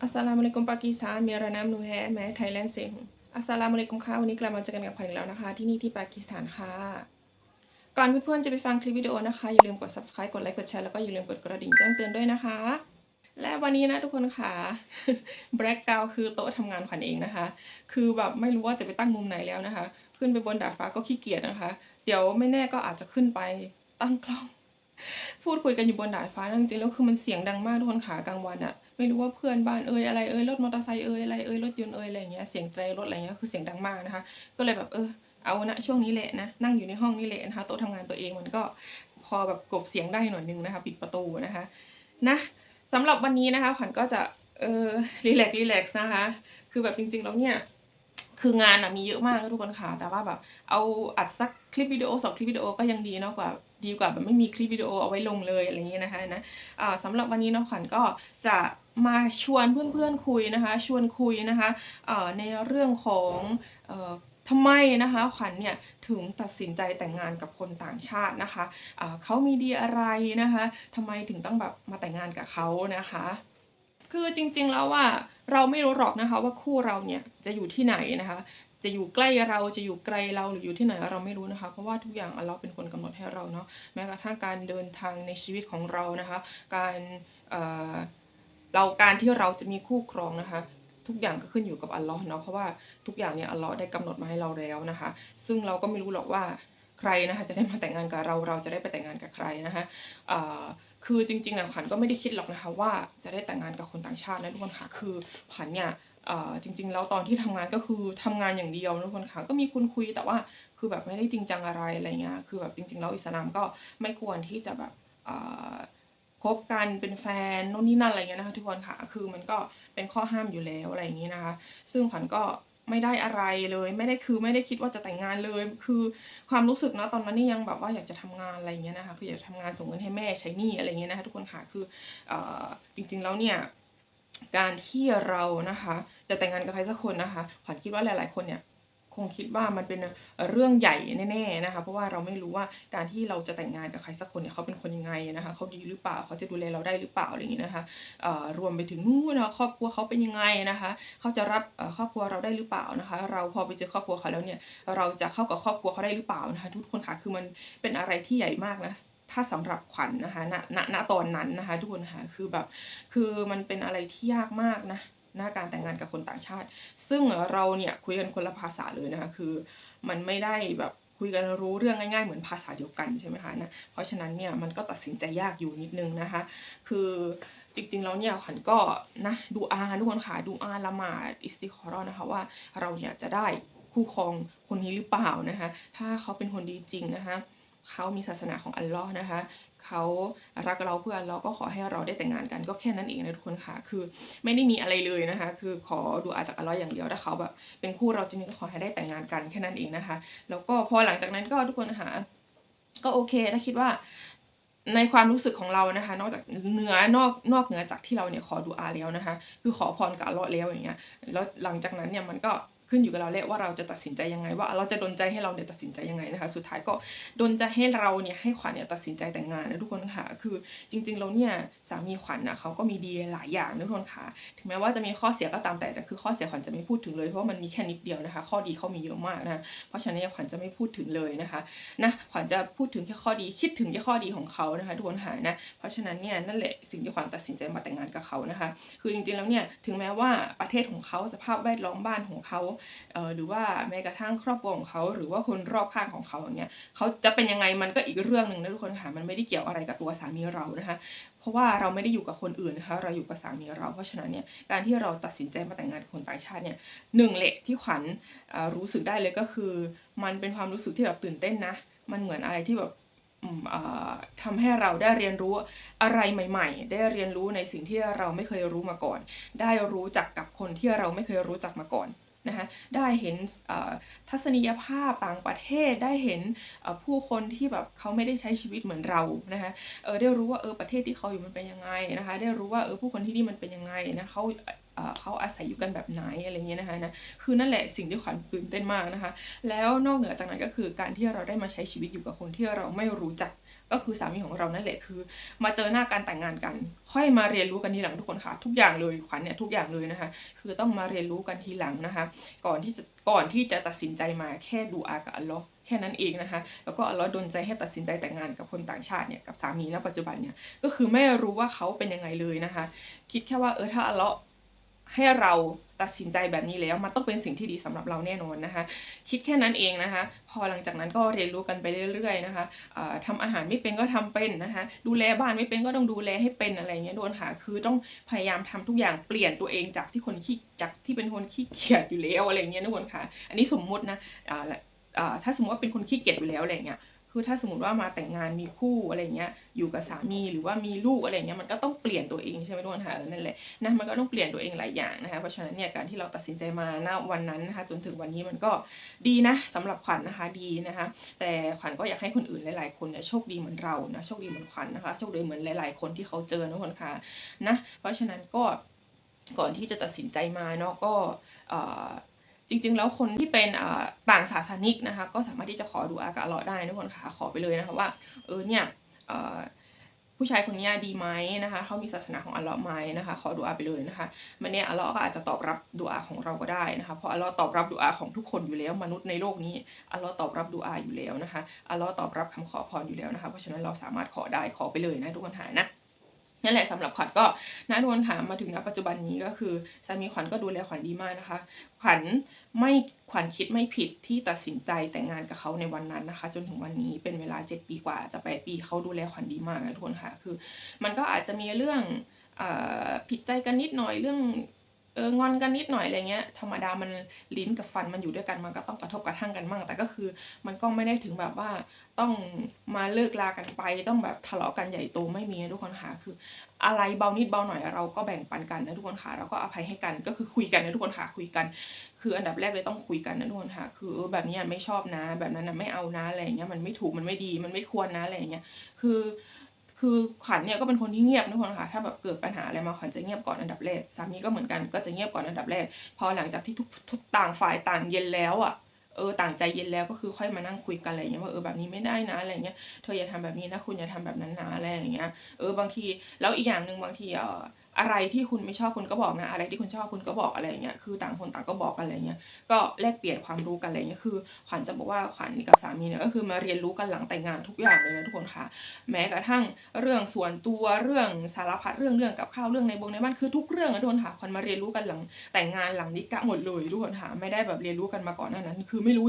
อัสสลามุอะลัยกุมปากีสถานเมรานานูแฮแม้ไทยแลนด์เซงอัสสลามุอะลัยกุมค่ะวันนี้กลับมาเจอกันกับขวัญอีกแล้วนะคะ ที่นี่ที่ปากีสถานค่ะ ก่อนเพื่อนๆจะไปฟังคลิปวิดีโอนะคะ อย่าลืมกด subscribe กดไลค์กดแชร์แล้วก็อย่าลืมกดกระดิ่งแจ้งเตือนด้วยนะคะ และวันนี้นะทุกคนค่ะแบล็กกราวคือโต๊ะทำงานขวัญเองนะคะ คือแบบไม่รู้ว่าจะไปตั้งมุมไหนแล้วนะคะ ขึ้นไปบนดาดฟ้าก็ขี้เกียจนะคะ เดี๋ยวไม่แน่ก็อาจจะขึ้นไปตั้งกล้อง พูดคุยกันอยู่บนดาดฟ้าจริงๆแล้วคือมันเสียงดังมากทุกคนขากลางวันอะ ไม่รู้ว่าเพื่อนบ้านเอ่ยอะไรเอ่ยรถมอเตอร์ไซค์เอ่ยอะไรเอ่ยรถยนต์เอ่ยอะไรอย่างเงี้ยเสียงแตรรถอะไรเงี้ยคือเสียงดังมากนะคะ ก็เลยแบบเออเอานะช่วงนี้แหละนะนั่งอยู่ในห้องนี่แหละนะคะโต๊ะทำงานตัวเองมันก็พอแบบกบเสียงได้หน่อยนึงนะคะ ปิดประตูนะคะนะสำหรับวันนี้นะคะขวัญก็จะเออรีแลกรีแลกซ์นะคะ คือแบบจริงๆแล้วเนี่ยคืองานอะมีเยอะมากทุกคนค่ะ แต่ว่าแบบเอาอัดสักคลิปวิดีโอสองคลิปวิดีโอก็ยังดีเนาะกว่าดีกว่าแบบไม่มีคลิปวิดีโอเอาไว้ลงเลยอะไรเงี้ยนะคะนะอ่าสำหรับวันนี้เนาะขวัญก็จะ มาชวนเพื่อนๆคุยนะคะ ชวนคุยนะคะในเรื่องของออทำไมนะคะขวัญเนี่ยถึงตัดสินใจแต่งงานกับคนต่างชาตินะคะอ่าเขามีดีอะไรนะคะทำไมถึงต้องแบบมาแต่งงานกับเขานะคะ คือจริงๆแล้วว่าเราไม่รู้หรอกนะคะว่าคู่เราเนี่ยจะอยู่ที่ไหนนะคะจะอยู่ใกล้เราจะอยู่ไกลเราหรืออยู่ที่ไหนเราไม่รู้นะคะ เพราะว่าทุกอย่างเลาเป็นคนกำหนดให้เราเนาะแม้กระทั่งการเดินทางในชีวิตของเรานะคะ การ เราการที่เราจะมีคู่ครองนะคะ ทุกอย่างก็ขึ้นอยู่กับอัลลาะห์เนาะเพราะว่าทุกอย่างเนี่ยอัลลาะห์ได้กำหนดมาให้เราแล้วนะคะ ซึ่งเราก็ไม่รู้หรอกว่าใครนะคะจะได้มาแต่งงานกับเราเราจะได้ไปแต่งงานกับใครนะคะคือจริงๆนะขวัญก็ไม่ได้คิดหรอกนะคะว่าจะได้แต่งงานกับคนต่างชาตินะทุกคนค่ะคือขวัญเนี่ยจริงๆแล้วตอนที่ทำงานก็คือทำงานอย่างเดียวนะทุกคนค่ะก็มีคุณคุยแต่ว่าคือแบบไม่ได้จริงจังอะไรอะไรเงี้ยคือแบบจริงๆแล้วอิสลามก็ไม่ควรที่จะแบบ คบกันเป็นแฟนโน่นนี่นั่นอะไรเงี้ยนะคะทุกคนค่ะคือมันก็เป็นข้อห้ามอยู่แล้วอะไรอย่างงี้นะคะ ซึ่งขวัญก็ไม่ได้อะไรเลย ไม่ได้คือไม่ได้คิดว่าจะแต่งงานเลย คือความรู้สึกนะตอนนั้นนี่ยังแบบว่าอยากจะทำงานอะไรเงี้ยนะคะคืออยากจะทำงานส่งเงินให้แม่ใช้หนี้อะไรเงี้ยนะคะทุกคนค่ะคืออจริง ๆแล้วเนี่ยการที่เรานะคะ จะแต่งงานกับใครสักคนนะคะขวัญคิดว่าหลาย ๆ คนเนี่ย งคิดว่ามันเป็นเรื่องใหญ่แน่ๆนะคะเพราะว่าเราไม่รู้ว่าการที่เราจะแต่งงานกับใครสักคนเนี่ยเขาเป็นคนยังไงนะคะเขาดีหรือเปล่าเขาจะดูแลเราได้หรือเปล่าอะไรอย่างนี้นะคะรวมไปถึงนู่นนะครอบครัวเขาเป็นยังไงนะคะเขาจะรับครอบครัวเราได้หรือเปล่านะคะ เราพอไปเจอครอบครัวเขาแล้วเนี่ยเราจะเข้ากับครอบครัวเขาได้หรือเปล่านะคะทุกคนค่ะคือมันเป็นอะไรที่ใหญ่มากนะถ้าสำหรับขวัญนะคะณณตอนนั้นนะคะทุกคนค่ะคือแบบคือมันเป็นอะไรที่ยากมากนะ หน้าการแต่งงานกับคนต่างชาติ ซึ่งเราเนี่ยคุยกันคนละภาษาเลยนะคะคือมันไม่ได้แบบคุยกันรู้เรื่องง่ายๆ เหมือนภาษาเดียวกันใช่ไหมคะนะเพราะฉะนั้นเนี่ยมันก็ตัดสินใจยากอยู่นิดนึงนะคะ คือจริงๆแล้วเนี่ยขวัญก็นะดูอาทุกคนค่ะดูอาละหมาดอิสติคอรอนะคะว่าเราเนี่ยจะได้คู่ครองคนนี้หรือเปล่านะคะ ถ้าเขาเป็นคนดีจริงนะคะ เขามีศาสนาของอัลลอฮ์นะคะเขารักเราเพื่ออัลลอฮ์ก็ขอให้เราได้แต่งงานกันก็แค่นั้นเองนะทุกคนค่ะ คือไม่ได้มีอะไรเลยนะคะ คือขอดูอาจากอัลลอฮ์อย่างเดียวถ้าเขาแบบเป็นคู่เราจริงๆก็ขอให้ได้แต่งงานกันแค่นั้นเองนะคะ แล้วก็พอหลังจากนั้นก็ทุกคนหาก็โอเคถ้าคิดว่าในความรู้สึกของเรานะคะ นอกจากเหนือนอกนอกเหนือจากที่เราเนี่ยขอดูอาแล้วนะคะ คือขอพรกับอัลลาะห์แล้วอย่างเงี้ยแล้วหลังจากนั้นเนี่ยมันก็ ขึ้นอยู่กับเราแหละว่าเราจะตัดสินใจยังไง ว่าเราจะดนใจให้เราเนี่ยตัดสินใจยังไงนะคะ สุดท้ายก็ดนใจให้เราเนี่ยให้ขวัญเนี่ยตัดสินใจแต่งงานนะทุกคนค่ะ คือจริงๆแล้วเนี่ยสามีขวัญนะเขาก็มีดีหลายอย่างนะทุกคนค่ะ ถึงแม้ว่าจะมีข้อเสียก็ตามแต่แต่คือข้อเสียขวัญจะไม่พูดถึงเลยเพราะว่ามันมีแค่นิดเดียวนะคะ ข้อดีเขามีเยอะมากนะ เพราะฉะนั้นขวัญจะไม่พูดถึงเลยนะคะนะขวัญจะพูดถึงแค่ข้อดีคิดถึงแค่ข้อดีของเขานะคะทุกคนค่ะนะ เพราะฉะนั้นเนี่ยนั่นแหละสิ่งที่ขวัญตัดสินใจมาแต่งงานกับเขานะคะ คือจริงๆแล้วเนี่ยถึงแม้ว่าประเทศของเขาสภาพแวดล้อมบ้านของเขาหรือว่าแม้กระทั่งครอบครัวของเขาหรือว่าคนรอบข้างของเขาอย่างเงี้ยเขาจะเป็นยังไงมันก็อีกเรื่องหนึ่งนะทุกคนค่ะมันไม่ได้เกี่ยวอะไรกับตัวสามีเรานะคะ เพราะว่าเราไม่ได้อยู่กับคนอื่นนะคะเราอยู่กับสามีเรา เพราะฉะนั้นเนี่ยการที่เราตัดสินใจมาแต่งงานคนต่างชาติเนี่ยหนึ่งแหละที่ขวัญรู้สึกได้เลยก็คือ มันเป็นความรู้สึกที่แบบตื่นเต้นนะ มันเหมือนอะไรที่แบบอืมเอ่อทำให้เราได้เรียนรู้อะไรใหม่ ๆ ได้เรียนรู้ในสิ่งที่เราไม่เคยรู้มาก่อน ได้รู้จักกับคนที่เราไม่เคยรู้จักมาก่อน นะคะได้เห็นทัศนียภาพต่างประเทศได้เห็นผู้คนที่แบบเขาไม่ได้ใช้ชีวิตเหมือนเรานะคะเออได้รู้ว่าเออประเทศที่เขาอยู่มันเป็นยังไงนะคะได้รู้ว่าเออผู้คนที่นี่มันเป็นยังไงนะเขา เขาอาศัยอยู่กันแบบไหนอะไรเงี้ยนะคะนะคือนั่นแหละสิ่งที่ขวัญตื่นเต้นมากนะคะ แล้วนอกเหนือจากนั้นก็คือการที่เราได้มาใช้ชีวิตอยู่กับคนที่เราไม่รู้จักก็คือสามีของเรานั่นแหละคือ มาเจอหน้าการแต่งงานกัน ค่อยมาเรียนรู้กันทีหลังทุกคนค่ะ ทุกอย่างเลยขวัญเนี่ยทุกอย่างเลยนะคะ คือต้องมาเรียนรู้กันทีหลังนะคะ ก่อนที่จะก่อนที่จะตัดสินใจมาแค่ดูอากับอัลเลอฮ์แค่นั้นเองนะคะ แล้วก็อัลเลอฮ์ดลใจให้ตัดสินใจแต่งงานกับคนต่างชาติเนี่ยกับสามีณปัจจุบันเนี่ยก็คือไม่รู้ว่าเขาเป็นยังไงเลยนะคะ คิดแค่ว่าเออถ้าอัลลาะห์ ให้เราตัดสินใจแบบนี้แล้ว มันต้องเป็นสิ่งที่ดีสำหรับเราแน่นอนนะคะ คิดแค่นั้นเองนะคะ พอหลังจากนั้นก็เรียนรู้กันไปเรื่อย ๆ นะคะอ่าทำอาหารไม่เป็นก็ทำเป็นนะคะ ดูแลบ้านไม่เป็นก็ต้องดูแลให้เป็นอะไรเงี้ยโดนค่ะ คือต้องพยายามทำทุกอย่างเปลี่ยนตัวเองจากที่คนขี้จากที่เป็นคนขี้เกียจอยู่แล้วอะไรเงี้ยทุกคนค่ะ อันนี้สมมุตินะอ่าและถ้าสมมติว่าเป็นคนขี้เกียจอยู่แล้วอะไรเงี้ย คือถ้าสมมติว่ามาแต่งงานมีคู่อะไรเงี้ยอยู่กับสามีหรือว่ามีลูกอะไรเงี้ยมันก็ต้องเปลี่ยนตัวเองใช่ไหมทุกคนคะนั่นแหละนะมันก็ต้องเปลี่ยนตัวเองหลายอย่างนะคะเพราะฉะนั้นเนี่ยการที่เราตัดสินใจมาณวันนั้นนะคะจนถึงวันนี้มันก็ดีนะสำหรับขวัญนะคะดีนะคะ แต่ขวัญก็อยากให้คนอื่นหลายๆ คนเนี่ยโชคดีเหมือนเรานะโชคดีเหมือนขวัญนะคะโชคดีเหมือนหลาย ๆ คนที่เขาเจอนะทุกคนค่ะนะเพราะฉะนั้นก็ก่อนที่จะตัดสินใจมาเนาะก็ จริงๆ แล้วคนที่เป็นต่างศาสนิกนะคะก็สามารถที่จะขอดูอากับอัลเลาะห์ได้นะคนคะขอไปเลยนะคะว่าเออเนี่ยผู้ชายคนนี้ดีไหมนะคะเขามีศาสนาของอัลเลาะห์ไหมนะคะ ขอดูอาไปเลยนะคะมันเนี่ยอัลเลาะห์ก็อาจจะตอบรับดูอาของเราก็ได้นะคะเพราะอัลเลาะห์ตอบรับดูอาของทุกคนอยู่แล้ว มนุษย์ในโลกนี้อัลเลาะห์ตอบรับดูอาอยู่แล้วนะคะอัลเลาะห์ตอบรับคำขอพรอยู่แล้วนะคะ เพราะฉะนั้นเราสามารถขอได้ขอไปเลยนะทุกคนค่ะนะ นั่นแหละสำหรับขวัญก็นะทุกคนค่ะมาถึงณปัจจุบันนี้ก็คือสามีขวัญก็ดูแลขวัญดีมากนะคะ ขวัญไม่ขวัญคิดไม่ผิดที่ตัดสินใจแต่งงานกับเขาในวันนั้นนะคะ จนถึงวันนี้เป็นเวลา 7 ปีกว่าจะไปปีเขาดูแลขวัญดีมากนะทุกคนค่ะคือ มันก็อาจจะมีเรื่องอผิดใจกันนิดหน่อยเรื่อง เอองอนกันนิดหน่อยอะไรเงี้ยธรรมดามันลิ้นกับฟันมันอยู่ด้วยกันมันก็ต้องกระทบกระทั่งกันบ้างแต่ก็คือ มันก็ไม่ได้ถึงแบบว่าต้องมาเลิกลากันไป ต้องแบบทะเลาะกันใหญ่โตไม่มีนะทุกคนค่ะคือ อะไรเบานิดเบาหน่อยเราก็แบ่งปันกันนะทุกคนค่ะเราก็อภัยให้กันก็คือคุยกันนะทุกคนค่ะคุยกัน คืออันดับแรกเลยต้องคุยกันนะทุกคนค่ะคือแบบนี้ไม่ชอบนะ แบบนั้นนะไม่เอานะอะไรเงี้ยมันไม่ถูกมันไม่ดีมันไม่ควรนะอะไรเงี้ยคือ คือขวัญเนี่ยก็เป็นคนที่เงียบทุกคนค่ะถ้าแบบเกิดปัญหาอะไรมาขวัญจะเงียบก่อนอันดับแรกสามีก็เหมือนกันก็จะเงียบก่อนอันดับแรกพอหลังจากที่ทุกต่างฝ่ายต่างเย็นแล้วอะเออต่างใจเย็นแล้วก็คือค่อยมานั่งคุยกันอะไรเงี้ยว่าเออแบบนี้ไม่ได้นะอะไรเงี้ยเธออย่าทำแบบนี้นะคุณอย่าทำแบบนั้นนะอะไรอย่างเงี้ยเออบางทีแล้วอีกอย่างหนึ่งบางทีเอ่อ อะไรที่คุณไม่ชอบคุณก็บอกนะ อะไรที่คุณชอบคุณก็บอกอะไรอย่างเงี้ยคือต่างคนต่างก็บอกกันอะไรเงี้ยก็แลกเปลี่ยนความรู้กันอะไรเงี้ยคือ ขวัญจะบอกว่าขวัญกับสามีเนี่ยก็คือมาเรียนรู้กันหลังแต่งงานทุกอย่างเลยนะทุกคนค่ะ แม้กระทั่งเรื่องส่วนตัวเรื่องสารพัดเรื่องเรื่องกับข้าวเรื่องในบงในบ้านคือทุกเรื่องนะทุกคนค่ะขวัญมาเรียนรู้กันหลังแต่งงานหลังนิกะหมดเลยทุกคนค่ะไม่ได้แบบเรียนรู้กันมาก่อนหน้านั้น คือไม่รู้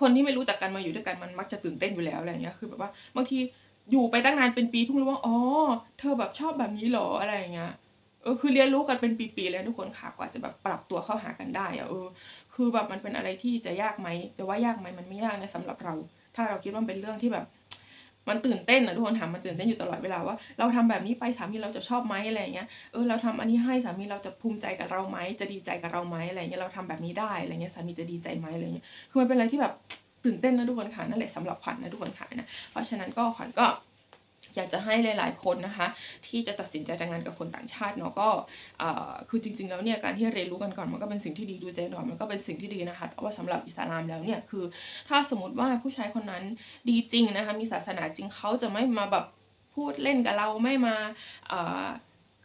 คนที่ไม่รู้จักกันมาอยู่ด้วยกันมันมักจะตื่นเต้นอยู่แล้วอะไรเงี้ยคือแบบว่าบางทีอยู่ไปตั้งนานเป็นปีเพิ่งรู้ว่าอ๋อเธอแบบชอบแบบนี้หรออะไรอย่างเงี้ย เออคือเรียนรู้กันเป็นปีๆแล้วทุกคนค่ะกว่าจะแบบปรับตัวเข้าหากันได้อะเออ คือแบบมันเป็นอะไรที่จะยากไหมจะว่ายากไหมมันไม่ยากนะสำหรับเรา ถ้าเราคิดว่ามันเป็นเรื่องที่แบบ มันตื่นเต้นนะทุกคนถามมันตื่นเต้นอยู่ตลอดเวลาว่าเราทำแบบนี้ไปสามีเราจะชอบไหมอะไรเงี้ยเออเราทำอันนี้ให้สามีเราจะภูมิใจกับเราไหมจะดีใจกับเราไหมอะไรเงี้ยเราทำแบบนี้ได้อะไรเงี้ยสามีจะดีใจไหมอะไรเงี้ยคือมันเป็นอะไรที่แบบตื่นเต้นนะทุกคนค่ะนั่นแหละสำหรับขวัญนะทุกคนค่ะนะเพราะฉะนั้นก็ขวัญก็ อยากจะให้หลาย ๆ คนนะคะ ที่จะตัดสินใจแต่งงานกับคนต่างชาติเนาะก็คือจริง ๆ แล้วเนี่ยการที่เรียนรู้กันก่อนมันก็เป็นสิ่งที่ดีดูใจก่อนมันก็เป็นสิ่งที่ดีนะคะแต่ว่าสำหรับอิสลามแล้วเนี่ยคือ ถ้าสมมติว่าผู้ชายคนนั้นดีจริงนะคะมีศาสนาจริงเขาจะไม่มาแบบพูดเล่นกับเราไม่มาอ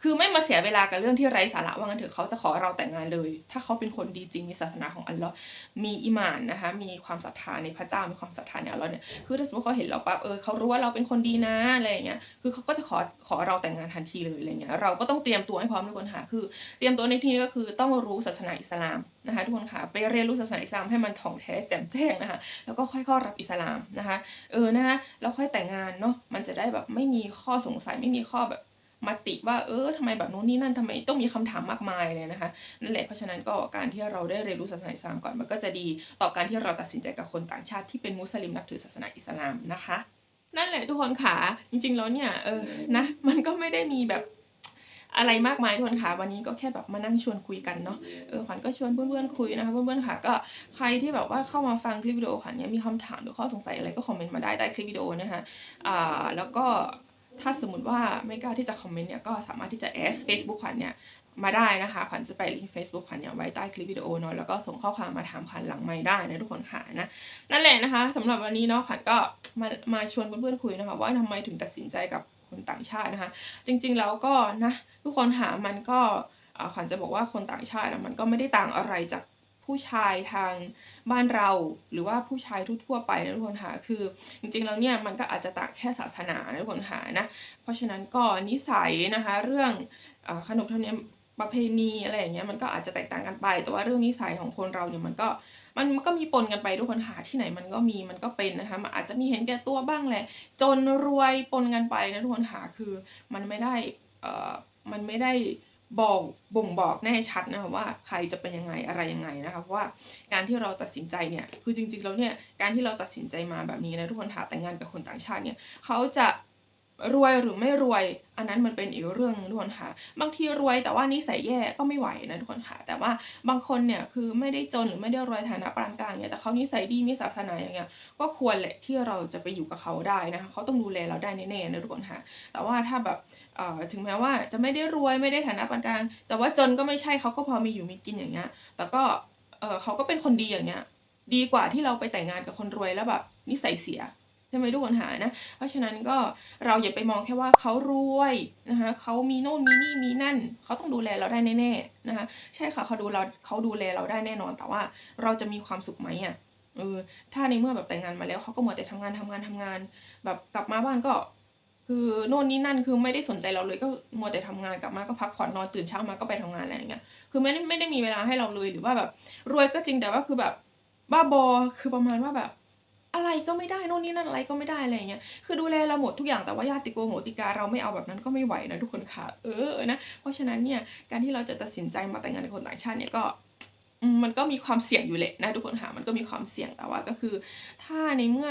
คือไม่มาเสียเวลากับเรื่องที่ไร้สาระว่างั้นเถอะเขาจะขอเราแต่งงานเลย ถ้าเขาเป็นคนดีจริงมีศาสนาของอัลลอฮ์มีอิมานนะคะ มีความศรัทธาในพระเจ้ามีความศรัทธาในอัลลอฮ์เนี่ยคือถ้าสมมติเขาเห็นเราปั๊บเออเขารู้ว่าเราเป็นคนดีนะอะไรอย่างเงี้ยคือเขาก็จะขอขอเราแต่งงานทันทีเลยอะไรเงี้ยเราก็ต้องเตรียมตัวให้พร้อมทุกคนค่ะคือ เตรียมตัวในที่นี้ก็คือต้องรู้ศาสนาอิสลามนะคะทุกคนค่ะไปเรียนรู้ศาสนาอิสลามให้มันถ่องแท้แจ่มแจ้งนะคะแล้วก็ค่อยเข้ารับอิสลามนะคะเออนะคะแล้วค่อยแต่งงานเนาะมันจะได้แบบไม่มีข้อสงสัยไม่มีข้อแบบ มาติว่าเออทำไมแบบนู้นนี่นั่นทำไมต้องมีคำถามมากมายเลยนะคะนั่นแหละเพราะฉะนั้นก็การที่เราได้เรียนรู้ศาสนาอิสลามก่อนมันก็จะดีต่อการที่เราตัดสินใจกับคนต่างชาติที่เป็นมุสลิมนับถือศาสนาอิสลามนะคะ นั่นแหละทุกคนค่ะจริงๆแล้วเนี่ยเออนะมันก็ไม่ได้มีแบบอะไรมากมายทุกคนค่ะวันนี้ก็แค่แบบมานั่งชวนคุยกันเนาะเออขวัญก็ชวนเพื่อนๆคุยนะคะเพื่อนๆค่ะก็ใครที่แบบว่าเข้ามาฟังคลิปวิดีโอขวัญเนี่ยมีคำถามหรือข้อสงสัยอะไรก็คอมเมนต์มาได้ใต้คลิปวิดีโอนะคะอ่าแล้วก็ ถ้าสมมติว่าไม่กล้าที่จะคอมเมนต์เนี่ยก็สามารถที่จะ add Facebook ขวัญเนี่ยมาได้นะคะขวัญจะไปลิงก์ Facebook ขวัญเนี่ยไว้ใต้คลิปวิดีโอเนาะแล้วก็ส่งข้อความมาถามขวัญหลังไมค์ได้นะทุกคนค่ะนะนั่นแหละนะคะสำหรับวันนี้เนาะขวัญก็มามาชวนเพื่อนๆคุยนะคะว่าทำไมถึงตัดสินใจกับคนต่างชาตินะคะ จริงๆแล้วก็นะทุกคนหามันก็อ่าขวัญจะบอกว่าคนต่างชาติมันก็ไม่ได้ต่างอะไรจาก ผู้ชายทางบ้านเราหรือว่าผู้ชายทั่วๆไปนะทุกคนค่ะคือจริงๆแล้วเนี่ยมันก็อาจจะต่างแค่ศาสนานะทุกคนค่ะนะเพราะฉะนั้นก็นิสัยนะคะเรื่องอขนบธรรมเนียมประเพณีอะไรอย่างเงี้ยมันก็อาจจะแตกต่างกันไป แต่ว่าเรื่องนิสัยของคนเราเนี่ยมันก็มันมันก็มีปนกันไปทุกคนหาที่ไหนมันก็มีมันก็เป็นนะคะมันอาจจะมีเห็นแก่ตัวบ้างแหละ จนรวยปนกันไปนะทุกคนหาคือมันไม่ได้เอ่อมันไม่ได้ บอกบ่งบอกแน่ชัดนะคะว่าใครจะเป็นยังไงอะไรยังไงนะคะเพราะว่าการที่เราตัดสินใจเนี่ยคือจริงๆแล้วเนี่ยการที่เราตัดสินใจมาแบบนี้นะทุกคนหาแต่งงานกับคนต่างชาติเนี่ยเขาจะ รวยหรือไม่รวย อันนั้นมันเป็นอีกเรื่องนึงทุกคนค่ะ บางทีรวยแต่ว่านิสัยแย่ก็ไม่ไหวนะทุกคนค่ะ แต่ว่าบางคนเนี่ยคือไม่ได้จนหรือไม่ได้รวยฐานะปานกลางเนี่ยแต่เขานิสัยดีมีศาสนาอย่างเงี้ยก็ควรแหละที่เราจะไปอยู่กับเขาได้นะคะเขาต้องดูแลเราได้แน่ๆนะทุกคนค่ะ แต่ว่าถ้าแบบถึงแม้ว่าจะไม่ได้รวยไม่ได้ฐานะปานกลางแต่ว่าจนก็ไม่ใช่เขาก็พอมีอยู่มีกินอย่างเงี้ยแต่ก็เขาก็เป็นคนดีอย่างเงี้ยดีกว่าที่เราไปแต่งงานกับคนรวยแล้วแบบนิสัยเสีย ใช่ไมทุกคนหานะ เพราะฉะนั้นก็เราอย่าไปมองแค่ว่าเขารวยนะคะเขามีโน่นมีนี่มีนั่น เขาต้องดูแลเราได้แน่ๆนะคะใช่ค่ะเขาดูเราเขาดูแลเราได้แน่นอน แต่ว่าเราจะมีความสุขไหมอะเออถ้าในเมื่อแบบแต่งงานมาแล้วเขาก็มัวแต่ทำงานทำงานทำงาน แบบกลับมาบ้านก็ คือโน่นนี่นั่นคือไม่ได้สนใจเราเลยก็มัวแต่ทำงานกลับมาก็พักผ่อนนอนตื่นเช้ามาก็ไปทำงานอะไรอย่างเงี้ยคือไม่ได้ไม่ได้มีเวลาให้เราเลยหรือว่าแบบ รวยก็จริงแต่ว่าคือแบบบ้าบอคือประมาณว่าแบบ อะไรก็ไม่ได้โน่นนี่นั่นอะไรก็ไม่ได้อะไรเงี้ยคือดูแลเราหมดทุกอย่างแต่ว่าญาติโกโหติกาเราไม่เอาแบบนั้นก็ไม่ไหวนะทุกคนค่ะเออนะเพราะฉะนั้นเนี่ยการที่เราจะตัดสินใจมาแต่งงานกับคนต่างชาติเนี่ยก็มมันก็มีความเสี่ยงอยู่แหละนะทุกคนค่ะมันก็มีความเสี่ยงแต่ว่าก็คือ ถ้าในเมื่อ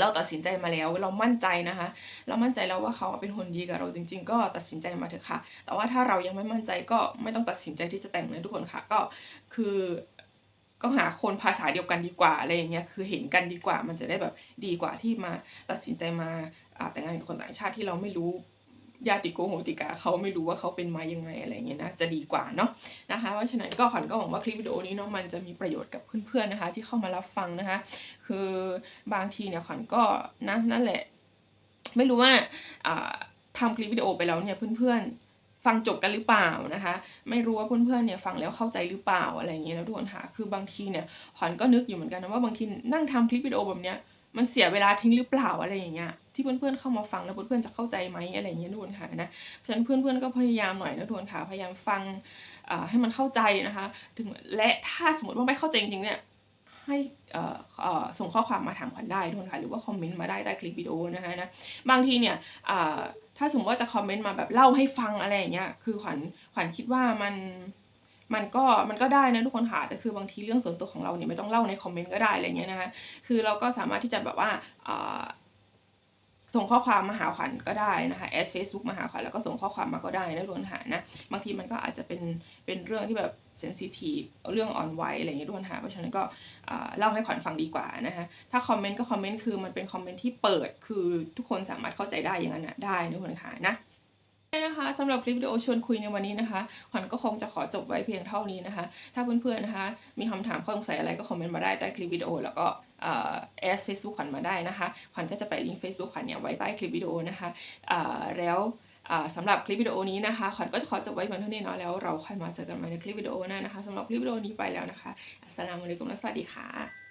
เราตัดสินใจมาแล้วเรามั่นใจนะคะ เรามั่นใจแล้วว่าเขาเป็นคนดีกับเราจริง ๆ ก็ตัดสินใจมาเถอะค่ะ แต่ว่าถ้าเรายังไม่มั่นใจก็ไม่ต้องตัดสินใจที่จะแต่งเลยทุกคนค่ะ ก็คือ ก็หาคนภาษาเดียวกันดีกว่าอะไรอย่างเงี้ยคือเห็นกันดีกว่า มันจะได้แบบดีกว่าที่มาตัดสินใจมาอาแต่งงานกับคนต่างชาติที่เราไม่รู้ญาติโกโหติกาเขาไม่รู้ว่าเขาเป็นมายังไงอะไรเงี้ยนะจะดีกว่าเนาะนะคะเพราะฉะนั้นก็ขวัญก็หวังว่าคลิปวิดีโอนี้เนาะมันจะมีประโยชน์กับเพื่อนๆนะคะ ที่เข้ามารับฟังนะคะ คือบางทีเนี่ยขวัญก็นะนั่นแหละ ไม่รู้ว่าอ่าทำคลิปวิดีโอไปแล้วเนี่ยเพื่อนๆ ฟังจบกันหรือเปล่านะคะ ไม่รู้ว่าเพื่อนๆเนี่ยฟังแล้วเข้าใจหรือเปล่าอะไรอย่างเงี้ยนะทุกคนค่ะคือบางทีเนี่ยขวัญก็นึกอยู่เหมือนกันนะว่าบางทีนั่งทำคลิปวิดีโอแบบเนี้ยมันเสียเวลาทิ้งหรือเปล่าอะไรอย่างเงี้ยที่เพื่อนๆเข้ามาฟังแล้วเพื่อนๆจะเข้าใจไหมอะไรอย่างเงี้ยทุกคนค่ะนะเพราะฉะนั้นเพื่อนๆก็พยายามหน่อยนะทุกคนค่ะพยายามฟังให้มันเข้าใจนะคะ ถึงและถ้าสมมติว่าไม่เข้าใจจริงๆเนี่ยให้ส่งข้อความมาถามขวัญได้ทุกคนค่ะหรือว่าคอมเมนต์มาได้ใต้คลิปวิดีโอนะคะนะบางทีเนี่ย ถ้าสมมติว่าจะคอมเมนต์มาแบบเล่าให้ฟังอะไรอย่างเงี้ย คือขวัญขวัญคิดว่ามันมันก็มันก็ได้นะทุกคนค่ะแต่คือบางทีเรื่องส่วนตัวของเราเนี่ยไม่ต้องเล่าในคอมเมนต์ก็ได้อะไรเงี้ยนะคะคือเราก็สามารถที่จะแบบว่าอ่า ส่งข้อความมาหาขวัญก็ได้นะคะแอดเฟซบุ๊กมาหาขวัญแล้วก็ส่งข้อความมาก็ได้นะรวนหานะบางทีมันก็อาจจะเป็นเป็นเรื่องที่แบบเซนซิทีฟเรื่องอ่อนไหวอะไรอย่างเงี้ยรวนหาเพราะฉะนั้นก็เล่าให้ขวัญฟังดีกว่านะคะถ้าคอมเมนต์ก็คอมเมนต์คือมันเป็นคอมเมนต์ที่เปิดคือทุกคนสามารถเข้าใจได้อย่างนั้นนะได้นะทุนหานะ สำหรับคลิปวิดีโอชวนคุยในวันนี้นะคะขวัญก็คงจะขอจบไว้เพียงเท่านี้นะคะ ถ้าเพื่อนๆนะคะ มีคำถามข้อสงสัยอะไรก็คอมเมนต์มาได้ใต้คลิปวิดีโอ แล้วก็แอสเฟซบุ๊กขวัญมาได้นะคะขวัญก็จะไปลิงก์ Facebook ขวัญเนี่ยไว้ใต้คลิปวิดีโอนะคะแล้วสำหรับคลิปวิดีโอนี้นะคะขวัญก็จะขอจบไว้เพียงเท่านี้เนาะแล้วเราค่อยมาเจอกันใหม่ในคลิปวิดีโอหน้านะคะสำหรับคลิปวิดีโอนี้ไปแล้วนะคะอัสสลามุอะลัยกุมและสวัสดีค่ะ